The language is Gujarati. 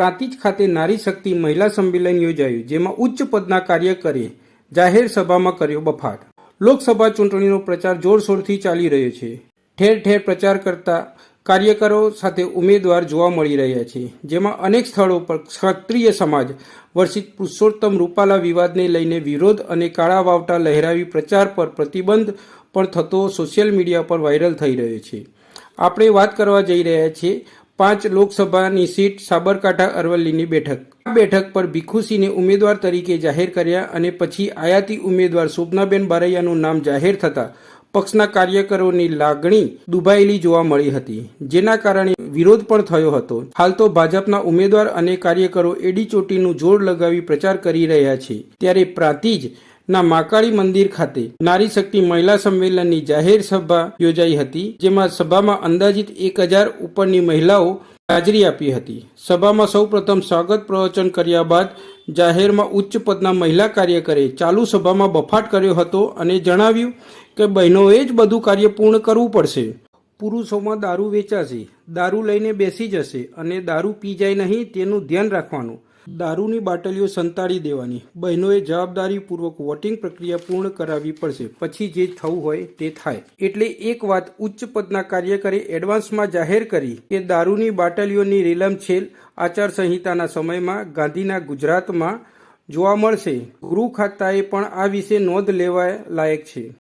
પ્રાંતિજ ખાતે નારી શક્તિ મહિલા સંમેલન યોજાયું, જેમાં ઉચ્ચ પદના કાર્યકરે જાહેર સભામાં કર્યો બફાટ. લોકસભા ચૂંટણીનો પ્રચાર જોરશોરથી ચાલી રહ્યો છે. ઠેર ઠેર પ્રચાર કરતા કાર્યકરો સાથે ઉમેદવાર જોવા મળી રહ્યા છે, જેમાં અનેક સ્થળો પર ક્ષત્રિય સમાજ વર્ષિત પુરુષોત્તમ રૂપાલા વિવાદને લઈને વિરોધ અને કાળા વાવટા લહેરાવી પ્રચાર પર પ્રતિબંધ પણ થતો સોશિયલ મીડિયા પર વાયરલ થઈ રહ્યો છે. આપણે વાત કરવા જઈ રહ્યા છીએ પાંચ લોકસભાની સીટ સાબરકાંઠા અરવલ્લીની બેઠક. આ બેઠક પર ભીખુસિંહને ઉમેદવાર તરીકે જાહેર કર્યા અને પછી આયાતી ઉમેદવાર શોભનાબેન બારૈયાનું નામ જાહેર થતાં પક્ષના કાર્યકરોની લાગણી દુભાયેલી જોવા મળી હતી. જેના કારણે વિરોધ પણ થયો હતો. હાલ તો ભાજપના ઉમેદવાર અને કાર્યકરો એડી ચોટીનું જોર લગાવી પ્રચાર કરી રહ્યા છે. ત્યારે પ્રાંતિજ ના માકાળી મંદિર ખાતે નારી શક્તિ મહિલા સંમેલનની જાહેર સભા યોજાઈ હતી, જેમાં સભામાં અંદાજિત એક હજાર ઉપરની મહિલાઓ હાજરી આપી હતી. સભામાં સૌપ્રથમ સ્વાગત પ્રવચન કર્યા બાદ જાહેરમાં ઉચ્ચ પદના મહિલા કાર્યકરે ચાલુ સભામાં બફાટ કર્યો હતો અને જણાવ્યું કે બહેનોએ જ બધું કાર્ય પૂર્ણ કરવું પડશે. પુરુષોમાં દારૂ વેચાશે, દારૂ લઈને બેસી જશે અને દારૂ પી જાય નહીં તેનું ધ્યાન રાખવાનું દારૂની બાટલીઓ સંતાડી દેવાની. બહેનોએ જવાબદારીપૂર્વક વોટિંગ પ્રક્રિયા પૂર્ણ કરાવવી પડશે. પછી જે થવું હોય તે થાય. એટલે એક વાત ઉચ્ચ પદના કાર્યકરે એડવાન્સમાં જાહેર કરી કે દારૂની બાટલીઓની રેલમછેલ આચારસંહિતાના સમયમાં ગાંધીના ગુજરાતમાં જોવા મળશે. ગૃહ ખાતાએ પણ આ વિશે નોંધ લેવા લાયક છે.